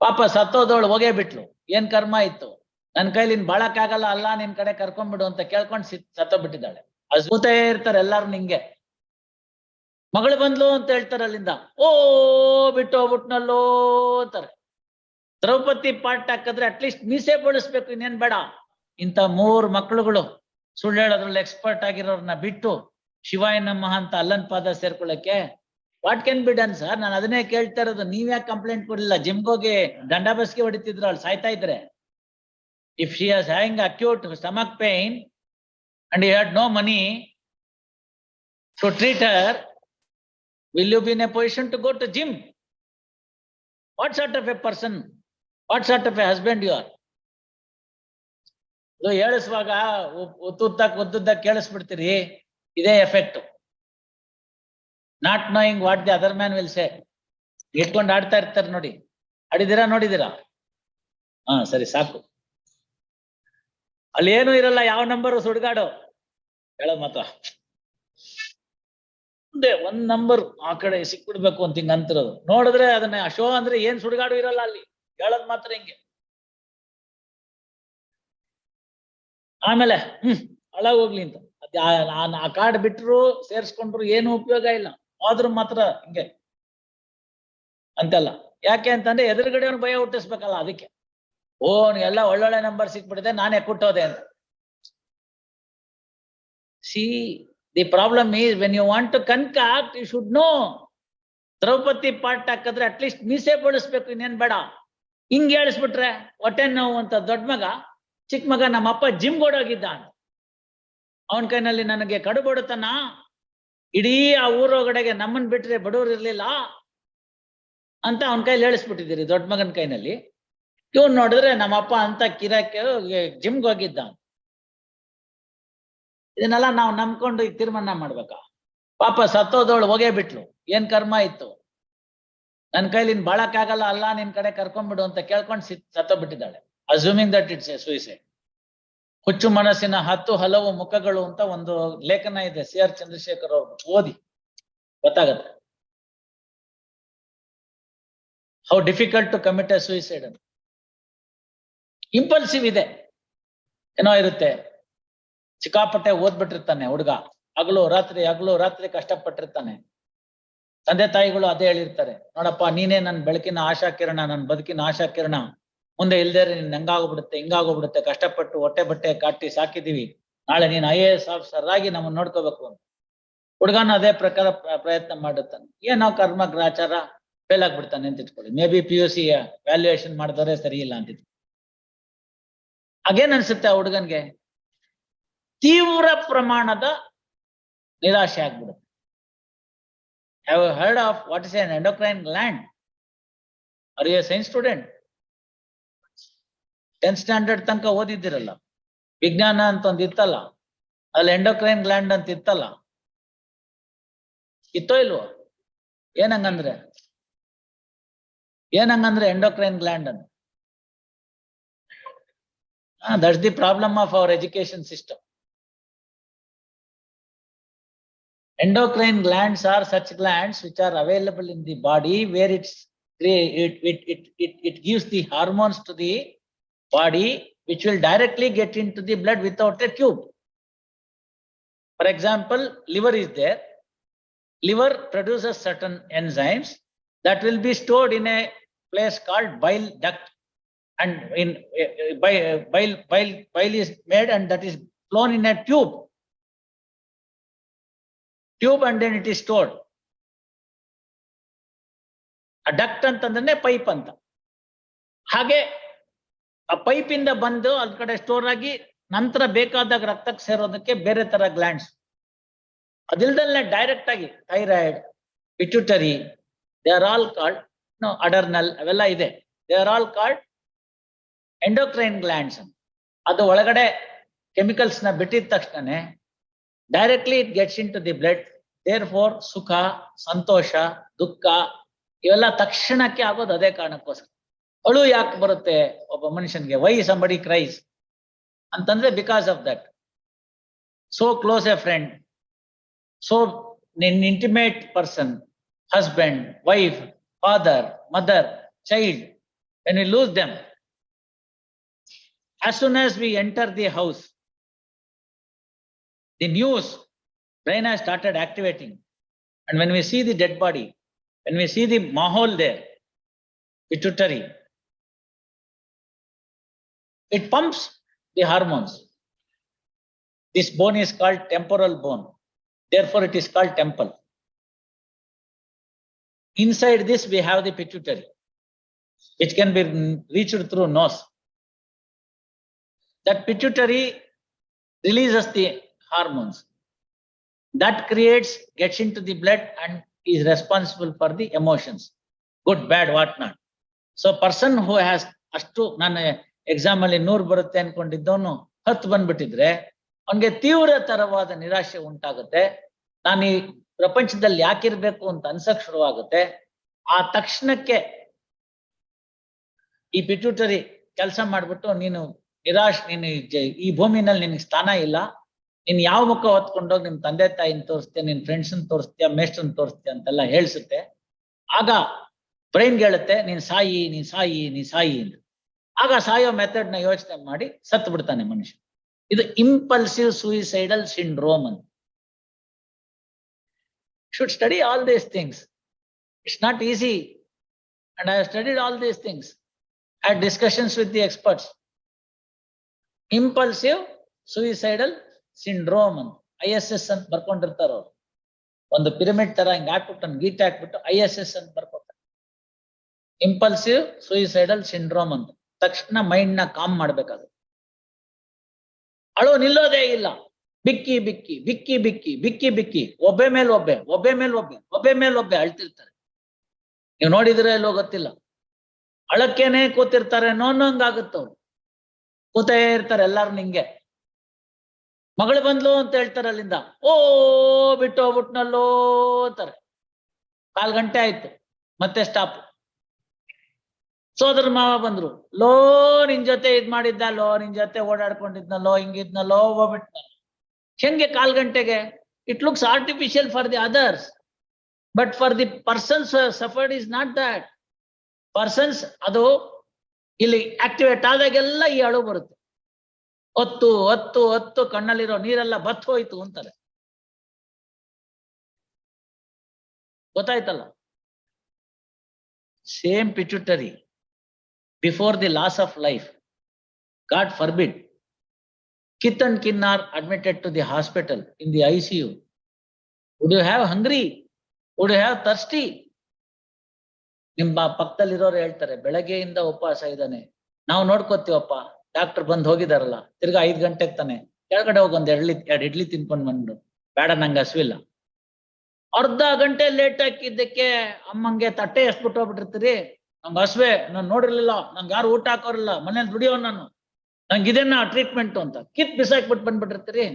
ಪಾಪ ಸತ್ತೋದವಳು ಹೋಗೇ ಬಿಟ್ಲು. ಏನ್ ಕರ್ಮ ಇತ್ತು ನನ್ ಕೈಲಿನ್ ಬಾಳಕ್ಕಾಗಲ್ಲ, ಅಲ್ಲ, ನಿನ್ ಕಡೆ ಕರ್ಕೊಂಡ್ಬಿಡು ಅಂತ ಕೇಳ್ಕೊಂಡ್ ಸಿತ್ ಸತ್ತೋಗ್ಬಿಟ್ಟಿದ್ದಾಳೆ. ಅದ್ಭುತೇ ಇರ್ತಾರೆ ಎಲ್ಲಾರು ನಿಂಗೆ. ಮಗಳು ಬಂದ್ಲು ಅಂತ ಹೇಳ್ತಾರೆ ಅಲ್ಲಿಂದ. ಓ, ಬಿಟ್ಟು ಹೋಗ್ಬಿಟ್ನಲ್ಲೋ ಅಂತಾರೆ. ದ್ರೌಪದಿ ಪಾಠ ಹಾಕಿದ್ರೆ ಅಟ್ಲೀಸ್ಟ್ ಮೀಸೆ ಬಳಸ್ಬೇಕು, ಇನ್ನೇನ್ ಬೇಡ. ಇಂಥ ಮೂರ್ ಮಕ್ಳುಗಳು ಸುಳ್ಳು ಹೇಳೋದ್ರಲ್ಲಿ ಎಕ್ಸ್ಪರ್ಟ್ ಆಗಿರೋರ್ನ ಬಿಟ್ಟು ಶಿವಾಯ ನಮಃ ಅಂತ ಅಲ್ಲನ್ ಪಾದ ಸೇರ್ಕೊಳ್ಳಕ್ಕೆ what can be done sir ನಾನು ಅದನ್ನೇ ಕೇಳ್ತಾ ಇರೋದು. ನೀವ್ ಯಾಕೆ ಕಂಪ್ಲೇಂಟ್ ಕೊಡ್ಲಿಲ್ಲ? ಜಿಮ್ಗೋಗಿ ದಂಡ ಬಸ್ಗೆ ಹೊಡಿತಿದ್ರು ಅಲ್ಲಿ ಸಾಯ್ತಾ ಇದ್ರೆ. If she is having acute stomach pain and you had no money to treat her will you be in a position to go to gym what sort of a person what sort of a husband you are ಹೇಳಿಸುವಾಗ ಒತ್ತುದ್ದಕ್ಕೆ ಒದ್ದುದ್ದಾಗ ಕೇಳಿಸ್ಬಿಡ್ತೀರಿ. ಇದೇ effect not knowing what the other man will say ಇಟ್ಕೊಂಡು ಆಡ್ತಾ ಇರ್ತಾರೆ ನೋಡಿ. ಆಡಿದಿರಾ ನೋಡಿದಿರಾ ಹಾ, ಸರಿ, ಸಾಕು. ಅಲ್ಲಿ ಏನು ಇರಲ್ಲ, ಯಾವ ನಂಬರ್ ಸುಡ್ಗಾಡು? ಹೇಳೋದ್ ಮಾತ್ರ. ಮುಂದೆ ಒಂದ್ ನಂಬರ್ ಆ ಕಡೆ ಸಿಕ್ಬಿಡ್ಬೇಕು ಅಂತ ಹಿಂಗ ಅಂತಿರೋದು. ನೋಡಿದ್ರೆ ಅದನ್ನ ಶೋ ಅಂದ್ರೆ ಏನ್ ಸುಡ್ಗಾಡು ಇರಲ್ಲ ಅಲ್ಲಿ. ಹೇಳೋದ್ ಮಾತ್ರ ಹಿಂಗೆ. ಆಮೇಲೆ, ಹ್ಮ್ ಹೋಗ್ಲಿ ಅಂತ. ಆ ಕಾರ್ಡ್ ಬಿಟ್ರು, ಸೇರ್ಸ್ಕೊಂಡ್ರು, ಏನು ಉಪಯೋಗ ಇಲ್ಲ. ಆದ್ರೂ ಮಾತ್ರ ಹಿಂಗೆ. ಅಂತಲ್ಲ. ಯಾಕೆ ಅಂತಂದ್ರೆ ಎದುರುಗಡೆಯವ್ನು ಭಯ ಹುಟ್ಟಿಸ್ಬೇಕಲ್ಲ ಅದಕ್ಕೆ. ಓ ಎಲ್ಲ ಒಳ್ಳೊಳ್ಳೆ ನಂಬರ್ ಸಿಕ್ಬಿಟ್ಟಿದೆ, ನಾನೇ ಕುಟ್ಟೋದೆ ಅಂತ. See the problem is when you want to concoct you should know Draupadi pot ಹಾಕಿದ್ರೆ ಅಟ್ಲೀಸ್ಟ್ ಮೀಸೆ ಬಳಸ್ಬೇಕು, ಇನ್ನೇನ್ ಬೇಡ. ಹಿಂಗ್ ಹೇಳಿಸ್ಬಿಟ್ರೆ, ಹೊಟ್ಟೆ ನೋವು ಅಂತ ದೊಡ್ಡ ಮಗ, ಚಿಕ್ಕ ಮಗ ನಮ್ಮಪ್ಪ ಜಿಮ್ ಓಡೋಗಿದ್ದ ಅಂತ ಅವನ ಕೈನಲ್ಲಿ ನನಗೆ ಕಡು ಬಡತನ ಇಡೀ ಆ ಊರೊಳಗಡೆಗೆ ನಮ್ಮನ್ ಬಿಟ್ರೆ ಬಡವ್ರು ಇರ್ಲಿಲ್ಲ ಅಂತ ಅವನ ಕೈಲಿ ಹೇಳಿಸ್ಬಿಟ್ಟಿದ್ದೀರಿ, ದೊಡ್ಡ ಮಗನ ಕೈನಲ್ಲಿ. ಇವನ್ ನೋಡಿದ್ರೆ ನಮ್ಮಪ್ಪ ಅಂತ ಕಿರಾಕೆ ಜಿಮ್ಗೆ ಹೋಗಿದ್ದ. ಇದನ್ನೆಲ್ಲ ನಾವು ನಂಬ್ಕೊಂಡು ಈಗ ತೀರ್ಮಾನ ಮಾಡ್ಬೇಕಾ. ಪಾಪ ಸತ್ತೋದವಳು ಹೋಗೇ ಬಿಟ್ಲು. ಏನ್ ಕರ್ಮ ಇತ್ತು? ನನ್ ಕೈಲಿ ಬಾಳಕ್ಕಾಗಲ್ಲ ಅಲ್ಲ ನಿನ್ ಕಡೆ ಕರ್ಕೊಂಡ್ಬಿಡು ಅಂತ ಕೇಳ್ಕೊಂಡ್ ಸಿತ್, ಸತ್ತೋಗ್ಬಿಟ್ಟಿದ್ದಾಳೆ. Assuming that it's a suicide ಹುಚ್ಚು ಮನಸ್ಸಿನ ಹತ್ತು ಹಲವು ಮುಖಗಳು ಅಂತ ಒಂದು ಲೇಖನ ಇದೆ ಸಿ ಆರ್ ಚಂದ್ರಶೇಖರ್ ಅವ್ರದ್ದು ಓದಿ. ಗೊತ್ತಾಗತ್ತೆ? How difficult to commit a suicide ಅಂತ. ಇಂಪಲ್ಸಿವ್ ಇದೆ. ಏನೋ ಇರುತ್ತೆ. ಚಿಕ್ಕಾಪಟ್ಟೆ ಓದ್ಬಿಟ್ಟಿರ್ತಾನೆ ಹುಡುಗ. ಹಗಲು ರಾತ್ರಿ ಹಗಲು ರಾತ್ರಿ ಕಷ್ಟಪಟ್ಟಿರ್ತಾನೆ. ತಂದೆ ತಾಯಿಗಳು ಅದೇ ಹೇಳಿರ್ತಾರೆ. ನೋಡಪ್ಪ, ನೀನೇ ನನ್ನ ಬೆಳಕಿನ ಆಶಾ ಕಿರಣ ನನ್ನ ಬದುಕಿನ ಆಶಾ ಕಿರಣ ಮುಂದೆ ಇಲ್ದೇ ನಿನ್ ಹಂಗಾಗೋಗ್ಬಿಡುತ್ತೆ ಹಿಂಗಾಗೋಗ್ಬಿಡುತ್ತೆ ಕಷ್ಟಪಟ್ಟು ಹೊಟ್ಟೆ ಬಟ್ಟೆ ಕಾಟಿ ಸಾಕಿದೀವಿ ನಾಳೆ ನೀನ್ ಐ ಎ ಎಸ್ ಆಫೀಸರ್ ಆಗಿ ನಮ್ಮನ್ನ ನೋಡ್ಕೋಬೇಕು ಅಂತ. ಹುಡುಗನ ಅದೇ ಪ್ರಕಾರ ಪ್ರ- ಪ್ರಯತ್ನ ಮಾಡುತ್ತಾನೆ. ಏನೋ ಕರ್ಮ ಗ್ರಾಚಾರ ಫೇಲ್ ಆಗ್ಬಿಡ್ತಾನೆ ಅಂತ ಇಟ್ಕೊಳ್ಳಿ. May be P U C valuation ಮಾಡಿದವರೇ ಸರಿ ಇಲ್ಲ ಅಂತ ಹಾಗೇನ್ ಅನ್ಸುತ್ತೆ ಆ ಹುಡುಗನ್ಗೆ? ತೀವ್ರ ಪ್ರಮಾಣದ ನಿರಾಶೆ ಆಗ್ಬಿಡುತ್ತೆ. Have heard of what is an endocrine gland are you science student tenth standard ತನಕ ಓದಿದ್ದಿರಲ್ಲ? ವಿಜ್ಞಾನ ಅಂತ ಒಂದ್ ಇತ್ತಲ್ಲ? ಅಲ್ಲಿ ಎಂಡೋಕ್ರೈನ್ ಗ್ಲ್ಯಾಂಡ್ ಅಂತ ಇತ್ತಲ್ಲ? ಇತ್ತೋ ಇಲ್ವೋ? ಏನಂಗಂದ್ರೆ? ಏನಂಗಂದ್ರೆ ಎಂಡೋಕ್ರೈನ್ ಗ್ಲ್ಯಾಂಡ್ ಅಂತ? That's the problem of our education system endocrine glands are such glands which are available in the body where it's it it it, it, it, it gives the hormones to the body which will directly get into the blood without a tube. For example, liver is there. Liver produces certain enzymes that will be stored in a place called bile duct. And in uh, uh, bile, bile, bile, bile is made and that is flown in a tube. Tube and then it is stored a duct ಅಂತಂದ್ರೆ pipe ಅಂತ ಹಾಗೆ ಆ pipe ಬಂದು ಅದ್ ಕಡೆ store ಆಗಿ ನಂತರ ಬೇಕಾದಾಗ ರಕ್ತಕ್ಕೆ ಸೇರೋದಕ್ಕೆ ಬೇರೆ ತರ ಗ್ಲ್ಯಾಂಡ್ಸ್ ಅದಿಲ್ದಲ್ಲೇ ಡೈರೆಕ್ಟ್ ಆಗಿ thyroid pituitary they are all called no adrenal ಅವೆಲ್ಲ ಇದೆ. They are all called endocrine glands ಅದು ಒಳಗಡೆ ಕೆಮಿಕಲ್ಸ್ನ ಬಿಟ್ಟಿದ ತಕ್ಷಣನೇ directly it gets into the blood therefore ಸುಖ, ಸಂತೋಷ, ದುಃಖ ಇವೆಲ್ಲ ತಕ್ಷಣಕ್ಕೆ ಆಗೋದು ಅದೇ ಕಾರಣಕ್ಕೋಸ್ಕರ. ಅಳು ಯಾಕೆ ಬರುತ್ತೆ ಒಬ್ಬ ಮನುಷ್ಯನ್ಗೆ ವೈ ಸಂಬಡಿ ಕ್ರೈಸ್ ಅಂತಂದ್ರೆ because of that so close a friend so ನಿನ್ intimate person husband wife father mother child when we lose them, as soon as we enter the house, the news, brain has started activating. And when we see the dead body, when we see the mahol there, pituitary, it pumps the hormones. This bone is called temporal bone. Therefore, it is called temple. Inside this, we have the pituitary, which can be reached through nose. That pituitary releases the hormones. That creates, gets into the blood and is responsible for the emotions, good, bad, what not. So person who has ಅಷ್ಟು ನಾನು exam ಅಲ್ಲಿ ನೂರ್ ಬರುತ್ತೆ ಅನ್ಕೊಂಡಿದ್ದವನು ಹತ್ತು ಬಂದ್ಬಿಟ್ಟಿದ್ರೆ ಅವನಿಗೆ ತೀವ್ರ ತರವಾದ ನಿರಾಶೆ ಉಂಟಾಗುತ್ತೆ. ನಾನು ಈ ಪ್ರಪಂಚದಲ್ಲಿ ಯಾಕಿರ್ಬೇಕು ಅಂತ ಅನ್ಸಕ್ ಶುರುವಾಗುತ್ತೆ. ಆ ತಕ್ಷಣಕ್ಕೆ ಈ ಪಿಟ್ಯೂಟರಿ ಕೆಲಸ ಮಾಡ್ಬಿಟ್ಟು ನೀನು ನಿರಾಶ್, ನೀನು ಈ ಭೂಮಿನಲ್ಲಿ ನಿನಗೆ ಸ್ಥಾನ ಇಲ್ಲ. ನೀನ್ ಯಾವ ಮುಖ ಹೊತ್ಕೊಂಡೋಗಿ ನಿಮ್ ತಂದೆ ತಾಯಿನ ತೋರಿಸ್ತೀಯ, ನಿನ್ ಫ್ರೆಂಡ್ಸ್ ತೋರಿಸ್ತೀಯ ಮೇಸ್ಟ್ರನ್ ತೋರಿಸ್ತೀಯ ಅಂತೆಲ್ಲ ಹೇಳಿಸುತ್ತೆ. ಆಗ ಬ್ರೈನ್ ಹೇಳುತ್ತೆ, ನೀನ್ ಸಾಯಿ ನೀನ್ ಸಾಯಿ ನೀ ಸಾಯಿ ಅಂತ ಆಗ ಸಾಯೋ ಮೆಥಡ್ನ ಯೋಚನೆ ಮಾಡಿ ಸತ್ತು ಬಿಡ್ತಾನೆ ಮನುಷ್ಯ. ಇದು ಇಂಪಲ್ಸಿವ್ ಸೂಯಿಸೈಡಲ್ ಸಿಂಡ್ರೋಮ್ ಅಂತ. Should study all these things it's not easy and I study all these things I discussions with the experts impulsive suicidal syndrome ಅಂತ. ಐ ಎಸ್ ಎಸ್ ಅಂತ ಬರ್ಕೊಂಡಿರ್ತಾರ ಅವ್ರು. ಒಂದು ಪಿರಮಿಡ್ ತರ ಹಿಂಗೆ ಹಾಕ್ಬಿಟ್ಟು ಒಂದು ಗೀಟ್ ಹಾಕ್ಬಿಟ್ಟು ಐ ಎಸ್ ಎಸ್ ಅಂತ ಬರ್ಕೊಟ್ಟ ಇಂಪಲ್ಸಿವ್ ಸೂಯಿಸೈಡಲ್ ಸಿಂಡ್ರೋಮ್ ಅಂತ. ತಕ್ಷಣ ಮೈಂಡ್ನ ಕಾಮ್ ಮಾಡ್ಬೇಕಾಗುತ್ತೆ. ಅಳೋ ನಿಲ್ಲೋದೇ ಇಲ್ಲ. ಬಿಕ್ಕಿ ಬಿಕ್ಕಿ ಬಿಕ್ಕಿ ಬಿಕ್ಕಿ ಬಿಕ್ಕಿ ಬಿಕ್ಕಿ, ಒಬ್ಬೆ ಮೇಲೆ ಒಬ್ಬೆ ಒಬ್ಬೆ ಮೇಲೆ ಒಬ್ಬೆ ಒಬ್ಬೆ ಮೇಲೆ ಒಬ್ಬೆ ಅಳ್ತಿರ್ತಾರೆ. ನೀವು ನೋಡಿದ್ರೆ ಎಲ್ಲೋ ಗೊತ್ತಿಲ್ಲ. ಅಳಕ್ಕೇನೆ ಕೂತಿರ್ತಾರೆ ಅನ್ನೋಂಗಾಗುತ್ತವ್ರು ಕೂತೇ ಇರ್ತಾರೆ ಎಲ್ಲಾರು ನಿಂಗೆ. ಮಗಳು ಬಂದ್ಲು ಅಂತ ಹೇಳ್ತಾರೆ ಅಲ್ಲಿಂದ. ಓ ಬಿಟ್ಟು ಹೋಗ್ಬಿಟ್ನಲ್ಲೋ ಅಂತಾರೆ. ಕಾಲ್ ಗಂಟೆ ಆಯ್ತು. ಮತ್ತೆ ಸ್ಟಾಪ್ ಸೋದರ ಮಾವ ಬಂದ್ರು, ಲೋ ನಿನ್ ಜೊತೆ ಇದ್ ಮಾಡಿದ್ದ ಲೋ ನಿನ್ ಜೊತೆ ಓಡಾಡ್ಕೊಂಡಿದ್ನ ಓಡಾಡ್ಕೊಂಡಿದ್ನಲ್ಲೋ ಹಿಂಗಿದ್ನಲ್ಲೋ ಹೋಗ್ಬಿಟ್ನಲ್ಲೋ ಹೆಂಗೆ ಕಾಲ್ ಗಂಟೆಗೆ? It looks artificial for the others but for the persons suffered is not that persons ಅದು ಇಲ್ಲಿ ಆಕ್ಟಿವೇಟ್ ಆದಾಗೆಲ್ಲ ಈ ಅಳು ಬರುತ್ತೆ. ಹೊತ್ತು ಹೊತ್ತು ಹೊತ್ತು ಕಣ್ಣಲ್ಲಿರೋ ನೀರೆಲ್ಲ ಬತ್ ಹೋಯ್ತು ಅಂತಾರೆ. ಗೊತ್ತಾಯ್ತಲ್ಲ? Same pituitary before the loss of life God forbid. Kith and kin are admitted to the hospital in the ICU. Would you have hungry? Would you have thirsty? ನಿಮ್ಮ ಪಕ್ಕದಲ್ಲಿರೋರು ಹೇಳ್ತಾರೆ, ಬೆಳಗ್ಗೆಯಿಂದ ಉಪವಾಸ ಇದ್ದಾನೆ ನಾವು ನೋಡ್ಕೋತೀವಪ್ಪ ಡಾಕ್ಟರ್ ಬಂದ್ ಹೋಗಿದಾರಲ್ಲ, ತಿರ್ಗಾ ಐದ್ ಗಂಟೆಗೆ ತಾನೆ ಕೆಳಗಡೆ ಹೋಗಿ ಒಂದ್ ಎಡ್ಲಿ ಎರಡ್ ಇಡ್ಲಿ ತಿನ್ಕೊಂಡ್ ಬಂದ್ಬಿಡು ಬೇಡ, ನಂಗೆ ಹಸುವಿಲ್ಲ ಅರ್ಧ ಗಂಟೆ ಲೇಟ್ ಹಾಕಿದ್ದಕ್ಕೆ ಅಮ್ಮಂಗೆ ತಟ್ಟೆ ಎಷ್ಟ್ಬಿಟ್ಟು ಹೋಗ್ಬಿಟ್ಟಿರ್ತೀರಿ ನಂಗೆ ಹಸುವೆ, ನಾನು ನೋಡಿರ್ಲಿಲ್ಲ. ನಂಗೆ ಯಾರು ಊಟ ಹಾಕೋರಿಲ್ಲ. ಮನೇಲಿ ದುಡಿಯೋ ನಾನು. ನಂಗೆ ಇದನ್ನ ಟ್ರೀಟ್ಮೆಂಟ್ ಅಂತ. ಕಿತ್ ಬಿಸಾಕ್ಬಿಟ್ಟು ಬಂದ್ಬಿಟ್ಟಿರ್ತೀರಿ.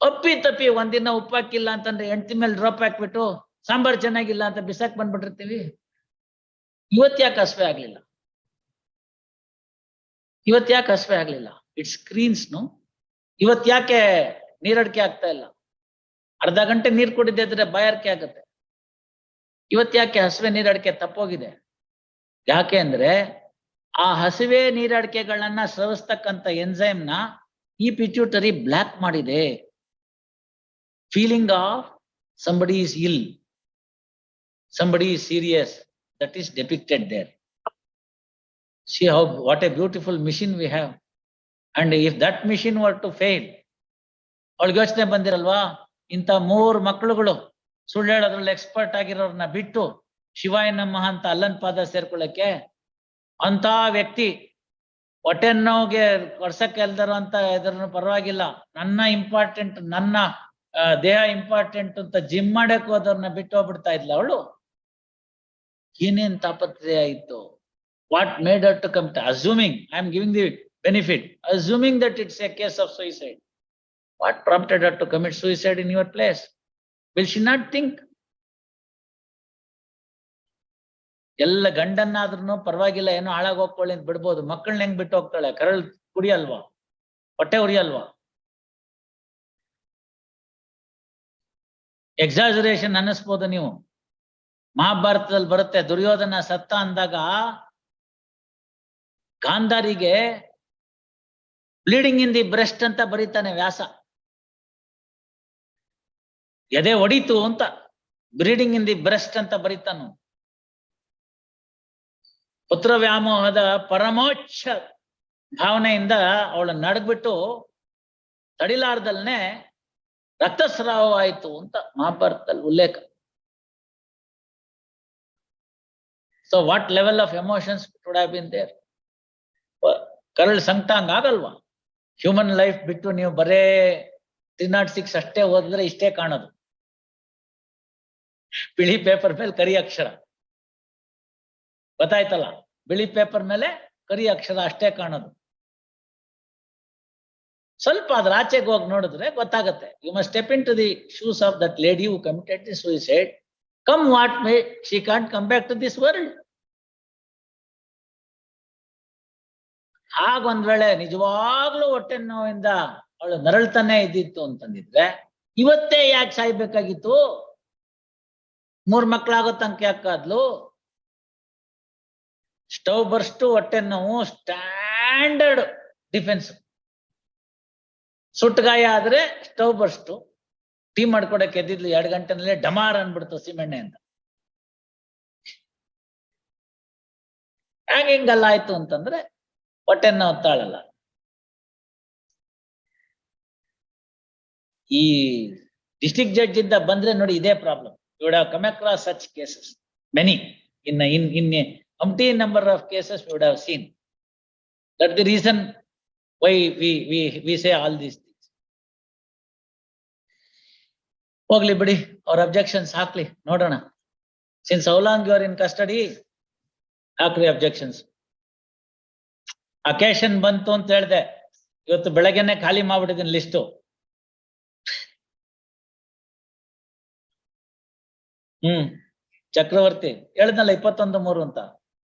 ಅಪ್ಪಿ ತಪ್ಪಿ ಒಂದಿನ ಉಪ್ಪು ಹಾಕಿಲ್ಲ ಅಂತಂದ್ರೆ ಹೆಂಡತಿ ಮೇಲೆ ಡ್ರಾಪ್ ಹಾಕ್ಬಿಟ್ಟು ಸಾಂಬಾರ್ ಚೆನ್ನಾಗಿಲ್ಲ ಅಂತ ಬಿಸಾಕ್ ಬಂದ್ಬಿಟ್ಟಿರ್ತೀವಿ. ಇವತ್ ಯಾಕೆ ಹಸುವೆ ಆಗ್ಲಿಲ್ಲ? ಇವತ್ ಯಾಕೆ ಹಸುವೆ ಆಗ್ಲಿಲ್ಲ? ಇಟ್ ಸ್ಕ್ರೀನ್ಸ್ ನು ಇವತ್ ಯಾಕೆ ನೀರಡಿಕೆ ಆಗ್ತಾ ಇಲ್ಲ? ಅರ್ಧ ಗಂಟೆ ನೀರ್ ಕುಡಿದೆ ಇದ್ರೆ ಬಾಯಾರಿಕೆ ಆಗುತ್ತೆ. ಇವತ್ ಯಾಕೆ ಹಸುವೆ ನೀರಡಿಕೆ ತಪ್ಪೋಗಿದೆ? ಯಾಕೆ ಅಂದ್ರೆ ಆ ಹಸಿವೆ ನೀರಡಿಕೆಗಳನ್ನ ಸ್ರವಿಸ್ತಕ್ಕಂಥ ಎಂಜೈಮ್ನ ಈ ಪಿಟ್ಯೂಟರಿ ಬ್ಲ್ಯಾಕ್ ಮಾಡಿದೆ. Feeling of somebody is ill somebody is serious that is depicted there see how what a beautiful machine we have and if that machine were to fail ಅವಳಿಗೆ ಯೋಚನೆ ಬಂದಿರಲ್ವಾ? ಇಂಥ ಮೂರು ಮಕ್ಕಳುಗಳು ಸುಳ್ಳು ಹೇಳೋದ್ರಲ್ಲಿ ಎಕ್ಸ್ಪರ್ಟ್ ಆಗಿರೋರ್ನ ಬಿಟ್ಟು ಶಿವಾಯ ನಮಃ ಅಂತ ಅಲ್ಲನ್ ಪಾದ ಸೇರ್ಕೊಳ್ಳಕ್ಕೆ ಅಂತ ವ್ಯಕ್ತಿ ಹೊಟ್ಟೆ ನೋವಿಗೆ ವರ್ಷಕ್ಕೆ ಎಲ್ದರು ಅಂತ ಇದ್ರ ಪರವಾಗಿಲ್ಲ. ನನ್ನ ಇಂಪಾರ್ಟೆಂಟ್ ನನ್ನ ದೇಹ ಇಂಪಾರ್ಟೆಂಟ್ ಅಂತ ಜಿಮ್ ಮಾಡಕ್ ಹೋದವ್ರನ್ನ ಬಿಟ್ಟು ಹೋಗ್ಬಿಡ್ತಾ ಇದ್ಲ ಅವಳು. ಏನೇನ್ ತಾಪತ್ರಯ ಇತ್ತು? What made her to come assuming I am giving the benefit assuming that it's a case of suicide what prompted her to commit suicide in your place will she not think ಎಲ್ಲ ಗಂಡನ್ನಾದ್ರೂ ಪರವಾಗಿಲ್ಲ, ಏನೋ ಹಾಳಾಗ್ ಹೋಗ್ಕೊಳ್ಳಿ ಅಂತ ಬಿಡ್ಬೋದು. ಮಕ್ಕಳನ್ನ ಹೆಂಗ್ ಬಿಟ್ಟು ಹೋಗ್ತಾಳೆ? ಕರಳ್ ಕುಡಿಯಲ್ವಾ? ಹೊಟ್ಟೆ ಉರಿಯಲ್ವಾ? ಎಕ್ಸಾಜರೇಷನ್ ಅನ್ನಿಸ್ಬೋದು ನೀವು. ಮಹಾಭಾರತದಲ್ಲಿ ಬರುತ್ತೆ, ದುರ್ಯೋಧನ ಸತ್ತ ಅಂದಾಗ ಗಾಂಧಾರಿಗೆ ಬ್ಲೀಡಿಂಗ್ ಇನ್ ದಿ ಬ್ರೆಸ್ಟ್ ಅಂತ ಬರೀತಾನೆ ವ್ಯಾಸ. ಎದೆ ಒಡಿತು ಅಂತ ಬ್ಲೀಡಿಂಗ್ ಇನ್ ದಿ ಬ್ರೆಸ್ಟ್ ಅಂತ ಬರೀತಾನು. ಪುತ್ರ ವ್ಯಾಮೋಹದ ಪರಮೋಚ್ಚ ಭಾವನೆಯಿಂದ ಅವಳು ನಡೆದ್ಬಿಟ್ಟು ತಡಿಲಾರ್ದಲ್ನೆ ರಕ್ತಸ್ರಾವವಾಯಿತು ಅಂತ ಮಹಾಭಾರತದಲ್ಲಿ ಉಲ್ಲೇಖ. So what level of emotions would have been there ಕರಳು ಸಂಕಟಾಂಗ ಆಗಲ್ವಾ? ಹ್ಯೂಮನ್ ಲೈಫ್ ಬಿಟ್ಟು ನೀವು ಬರೇ ತ್ರೀ ನಾಟ್ ಸಿಕ್ಸ್ ಅಷ್ಟೇ ಓದಿದ್ರೆ ಇಷ್ಟೇ ಕಾಣೋದು. ಬಿಳಿ ಪೇಪರ್ ಮೇಲೆ ಕರಿ ಅಕ್ಷರ ಗೊತ್ತಾಯ್ತಲ್ಲ? ಬಿಳಿ ಪೇಪರ್ ಮೇಲೆ ಕರಿ ಅಕ್ಷರ ಅಷ್ಟೇ ಕಾಣೋದು. ಸ್ವಲ್ಪ ಅದ್ರ ಆಚೆಗೆ ಹೋಗಿ ನೋಡಿದ್ರೆ ಗೊತ್ತಾಗುತ್ತೆ. You must step into the shoes of that lady who committed the suicide come what may she can't come back to this world ಹಾಗೊಂದ್ ವೇಳೆ ನಿಜವಾಗ್ಲೂ ಹೊಟ್ಟೆ ನೋವಿಂದ ಅವಳು ನರಳ್ತಾನೆ ಇದ್ದಿತ್ತು ಅಂತಂದಿದ್ರೆ, ಇವತ್ತೇ ಯಾಕೆ ಸಾಯ್ಬೇಕಾಗಿತ್ತು? ಮೂರ್ ಮಕ್ಳಾಗೋ ತನಕ ಯಾಕಾದ್ಲು ಸ್ಟವ್ ಬರ್ಸ್ಟು, ಹೊಟ್ಟೆ ನೋವು, ಸ್ಟ್ಯಾಂಡರ್ಡ್ ಡಿಫೆನ್ಸ್. ಸುಟ್ಟಗಾಯ ಆದ್ರೆ ಸ್ಟವ್ ಬರ್ಸ್ಟು. ಟೀ ಮಾಡ್ಕೊಡಕ್ಕೆ ಎದ್ದಿದ್ಲು ಎರಡು ಗಂಟೆನಲ್ಲೇ ಡಮಾರ್ ಅನ್ಬಿಡ್ತು ಸಿಮೆಣ್ಣೆ ಅಂತ. ಹ್ಯಾಂಗ ಹಿಂಗಲ್ಲ ಆಯ್ತು ಅಂತಂದ್ರೆ ಹೊಟ್ಟೆ ನೋವು ತಾಳಲ್ಲ. ಈ ಡಿಸ್ಟ್ರಿಕ್ಟ್ ಜಡ್ಜ್ ಇಂದ ಬಂದ್ರೆ ನೋಡಿ ಇದೇ problem. Would have come across such cases many in in in anti number of cases would have seen that the reason why we we we say all these things ಹೋಗ್ಲಿ ಬಿಡಿ, ಅವ್ರ objections ಹಾಕ್ಲಿ, ನೋಡೋಣ. Since how long you are in custody ಹಾಕ್ರಿ objections occasion ಬಂತು ಅಂತ ಹೇಳ್ದೆ, ಇವತ್ತು ಬೆಳಗ್ಗೆನೆ ಖಾಲಿ ಮಾಡ್ಬಿಟ್ಟಿದ್ದೀನಿ ಲಿಸ್ಟು ಹ್ಮ್, ಚಕ್ರವರ್ತಿ, ಹೇಳ್ದಲ್ಲ ಇಪ್ಪತ್ತೊಂದು ಮೂರು ಅಂತ.